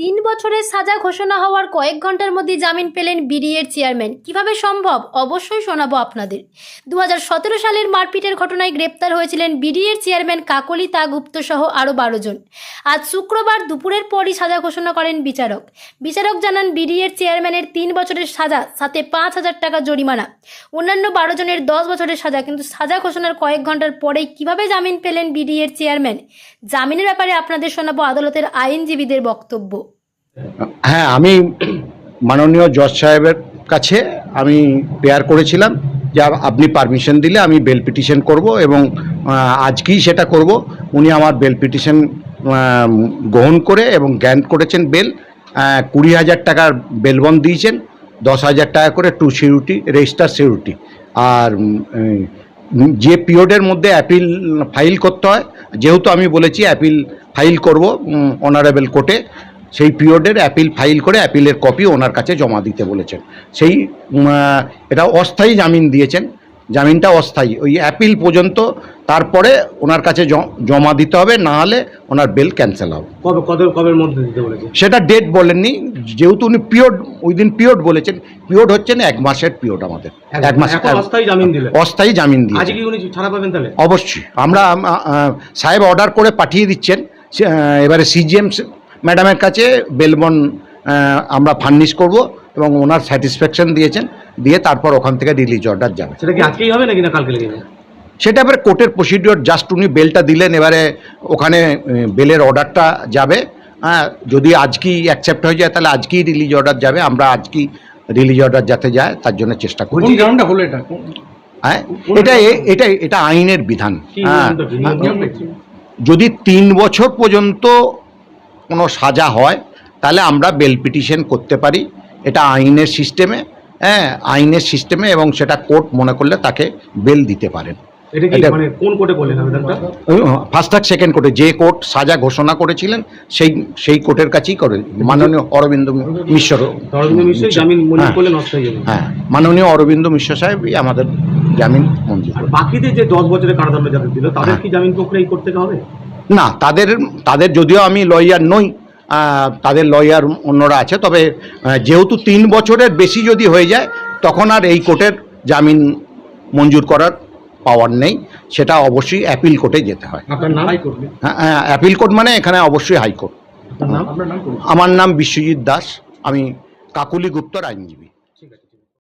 তিন বছরের সাজা ঘোষণা হওয়ার কয়েক ঘণ্টার মধ্যে জামিন পেলেন বিডিএর চেয়ারম্যান। কীভাবে সম্ভব? অবশ্যই শোনাবো আপনাদের। দু হাজার সতেরো সালের মারপিটের ঘটনায় গ্রেপ্তার হয়েছিলেন বিডিএর চেয়ারম্যান কাকলি তা গুপ্ত সহ আরও বারো জন। আজ শুক্রবার দুপুরের পরই সাজা ঘোষণা করেন বিচারক। বিচারক জানান, বিডিএর চেয়ারম্যানের তিন বছরের সাজা, সাথে পাঁচ হাজার টাকা জরিমানা। অন্যান্য বারো জনের দশ বছরের সাজা, কিন্তু সাজা ঘোষণার কয়েক ঘণ্টার পরেই কীভাবে জামিন পেলেন বিডিএর চেয়ারম্যান? জামিনের ব্যাপারে আপনাদের শোনাবো আদালতের আইনজীবীদের বক্তব্য। হ্যাঁ আমি মাননীয় জজ সাহেবের কাছে আমি প্রেয়ার করেছিলাম যে আপনি পারমিশন দিলে আমি বেল পিটিশন করব এবং আজকেই সেটা করব। উনি আমার বেল পিটিশন গ্রহণ করে এবং গ্র্যান্ট করেছেন বেল কুড়ি হাজার টাকার বেলবন দিয়েছেন, দশ হাজার টাকা করে টু সিউরিটি, রেজিস্টার সিউরিটি। আর যে পিরিয়ডের মধ্যে অ্যাপিল ফাইল করতে হয়, যেহেতু আমি বলেছি অ্যাপিল ফাইল করব অনারেবল কোর্টে সেই পিরিয়ডের অ্যাপিল ফাইল করে অ্যাপিলের কপি ওনার কাছে জমা দিতে বলেছেন। সেই এটা অস্থায়ী জামিন দিয়েছেন। জামিনটা অস্থায়ী। ওই অ্যাপিল পর্যন্ত তারপরে ওনার কাছে জমা দিতে হবে না হলে ওনার বেল ক্যান্সেল হবে। কবে কবে কবের মধ্যে দিতে বলেছে সেটা ডেট বলেননি। যেহেতু উনি পিরিয়ড উইদিন পিরিয়ড বলেছেন। পিরিয়ড হচ্ছে না এক মাসের পিরিয়ড আমাদের। এক মাস অস্থায়ী জামিন দিলেন। অস্থায়ী জামিন দিয়ে আজকে উনি ছাড়া পাবেন তাহলে? অবশ্যই। আমরা সাহেব অর্ডার করে পাঠিয়ে দিচ্ছেন। এবারে সিজিএম ম্যাডামের কাছে বেলবন আমরা ফার্নিশ করব এবং ওনার স্যাটিসফ্যাকশন দিয়েছেন দিয়ে তারপর ওখান থেকে রিলিজ অর্ডার যাবে। সেটা কি আজকেই হবে নাকি না কালকে লেগে যাবে? সেটা এবারে কোর্টের প্রসিডিওর জাস্ট উনি বেলটা দিলেন এবারে ওখানে বেলের অর্ডারটা যাবে। হ্যাঁ যদি আজকেই অ্যাকসেপ্ট হয়ে যায় তাহলে আজকেই রিলিজ অর্ডার যাবে আমরা আজকেই রিলিজ অর্ডার যাতে যায় তার জন্য চেষ্টা করি। কারণটা হলো এটা? হ্যাঁ এটা এটা এটা আইনের বিধান। হ্যাঁ? যদি তিন বছর পর্যন্ত কোনো সাজা হয় তাহলে আমরা বেল পিটিশন করতে পারি। এটা আইনের সিস্টেমে হ্যাঁ আইনের সিস্টেমে এবং সেটা কোর্ট মনে করলে তাকে বেল দিতে পারেন। মানে ফার্স্ট আর সেকেন্ড কোর্টে যে কোর্ট সাজা ঘোষণা করেছিলেন সেই সেই কোর্টের কাছেই করে মাননীয় অরবিন্দ মিশ্র। হ্যাঁ, হ্যাঁ মাননীয় অরবিন্দ মিশ্র সাহেবই আমাদের জামিন মঞ্জুর বাকিদের যে দশ বছরের কারাদণ্ড যাদের দিল তাদের হ্যাঁ। কি জামিন প্রক্রিয়া থেকে হবে? না তাদের তাদের যদিও আমি লয়ার নই তাদের লয়ার অন্যরা আছে তবে যেহেতু তিন বছরের বেশি যদি হয়ে যায় তখন আর এই কোর্টের জামিন মঞ্জুর করার পাওয়ার নেই সেটা অবশ্যই অ্যাপিল কোর্টে যেতে হয়। হ্যাঁ হ্যাঁ, অ্যাপিল কোর্ট মানে এখানে অবশ্যই হাইকোর্ট আপনার নাম? আপনার নাম? আমার নাম বিশ্বজিৎ দাস আমি কাকুলি গুপ্তর আইনজীবী।